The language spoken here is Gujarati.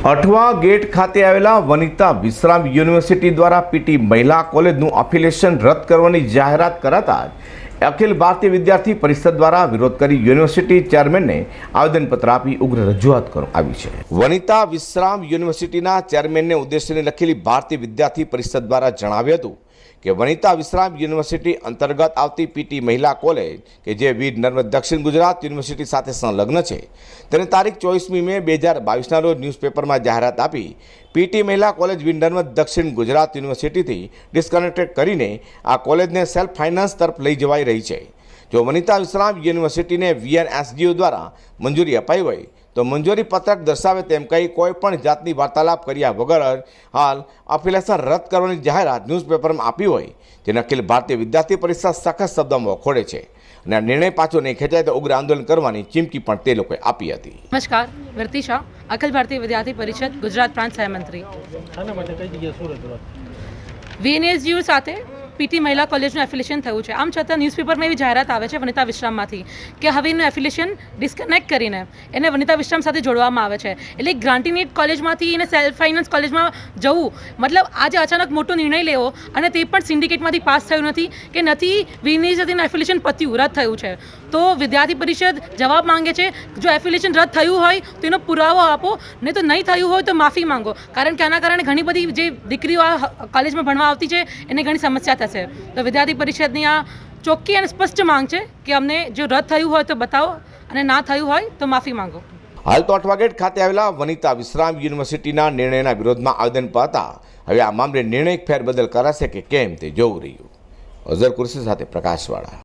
અઠવા ગેટ ખાતે આવેલા વનિતા વિશ્રામ યુનિવર્સિટી દ્વારા પીટી મહિલા કોલેજનું અફિલેશન રદ કરવાની જાહેરાત કરાતા અખિલ ભારતીય વિદ્યાર્થી પરિષદ દ્વારા વિરોધ કરી યુનિવર્સિટી ચેરમેનને આવેદનપત્ર આપી ઉગ્ર રજૂઆત કરવામાં આવી છે. વનિતા વિશ્રામ યુનિવર્સિટીના ચેરમેનને ઉદ્દેશીને લખેલી ભારતીય વિદ્યાર્થી પરિષદ દ્વારા જણાવ્યું હતું કે વનિતા વિશ્રામ યુનિવર્સિટી અંતર્ગત આવતી પીટી મહિલા કોલેજ, કે જે વીર નર્મદ દક્ષિણ ગુજરાત યુનિવર્સિટી સાથે સંલગ્ન છે. તેને તારીખ ચોવીસમી મે બે હજાર બાવીસના રોજ ન્યૂઝપેપરમાં જાહેરાત આપી પીટી મહિલા કોલેજ વીર નર્મદ દક્ષિણ ગુજરાત યુનિવર્સિટીથી ડિસ્કનેક્ટેડ કરીને આ કોલેજને સેલ્ફ ફાઇનાન્સ તરફ લઈ જવાઈ રહી છે. જો વનિતા વિશ્રામ યુનિવર્સિટીને વીએનએસજીઓ દ્વારા મંજૂરી અપાઈ હોય તો મંજૂરી પત્રક દર્શાવે તેમ કહી કોઈપણ જાતની વાર્તાલાપ કર્યા વગર જ હાલ અફિલેશન રદ કરવાની જાહેરાત ન્યૂઝપેપરમાં આપી હોય જેને અખિલ ભારતીય વિદ્યાર્થી પરિષદ સખત શબ્દોમાં વખોડે છે અને આ નિર્ણય પાછો નહીં ખેંચાય તો ઉગ્ર આંદોલન કરવાની ચીમકી પણ તે લોકોએ આપી હતી. નમસ્કાર વર્તી શાહ અખિલ ભારતીય વિદ્યાર્થી પરિષદ ગુજરાત પ્રાંત સહમંત્રી વીએનએસજીયુ સાથે પીટી મહિલા કોલેજનું એફિલિએશન થયું છે. આમ છતાં ન્યૂઝપેપરમાં એવી જાહેરાત આવે છે વનિતા વિશ્રામમાંથી કે હવે એનું એફિલિએશન ડિસ્કનેક્ટ કરીને એને વનિતા વિશ્રામ સાથે જોડવામાં આવે છે. એટલે ગ્રાન્ટીનેટ કોલેજમાંથી એને સેલ્ફ ફાઇનાન્સ કોલેજમાં જવું, મતલબ આજે અચાનક મોટો નિર્ણય લેવો અને તે પણ સિન્ડિકેટમાંથી પાસ થયું નથી કે નથી વીએનએસજીનું એફિલિએશન પત્યું, રદ થયું છે. તો વિદ્યાર્થી પરિષદ જવાબ માંગે છે, જો એફિલિએશન રદ થયું હોય તો એનો પુરાવો આપો, નહીં તો નહીં થયું હોય તો માફી માંગો. કારણ કે આના કારણે ઘણી બધી જે દીકરીઓ કોલેજમાં ભણવા આવતી છે, એને ઘણી સમસ્યા થશે. તો વિદ્યાર્થી પરિષદની આ ચોખ્ખી અને સ્પષ્ટ માંગ છે કે અમને જો રદ થયું હોય તો બતાવો અને ના થયું હોય તો માફી માંગો. હાલ તો અઠવાગેટ ખાતે આવેલા વનિતા વિશ્રામ યુનિવર્સિટીના નિર્ણયના વિરોધમાં આવેદન હતા હવે આ મામલે નિર્ણય ફેરબદલ કરાશે કે કેમ તે જોવું રહ્યું. અઝર કુર્સી સાથે પ્રકાશવાળા.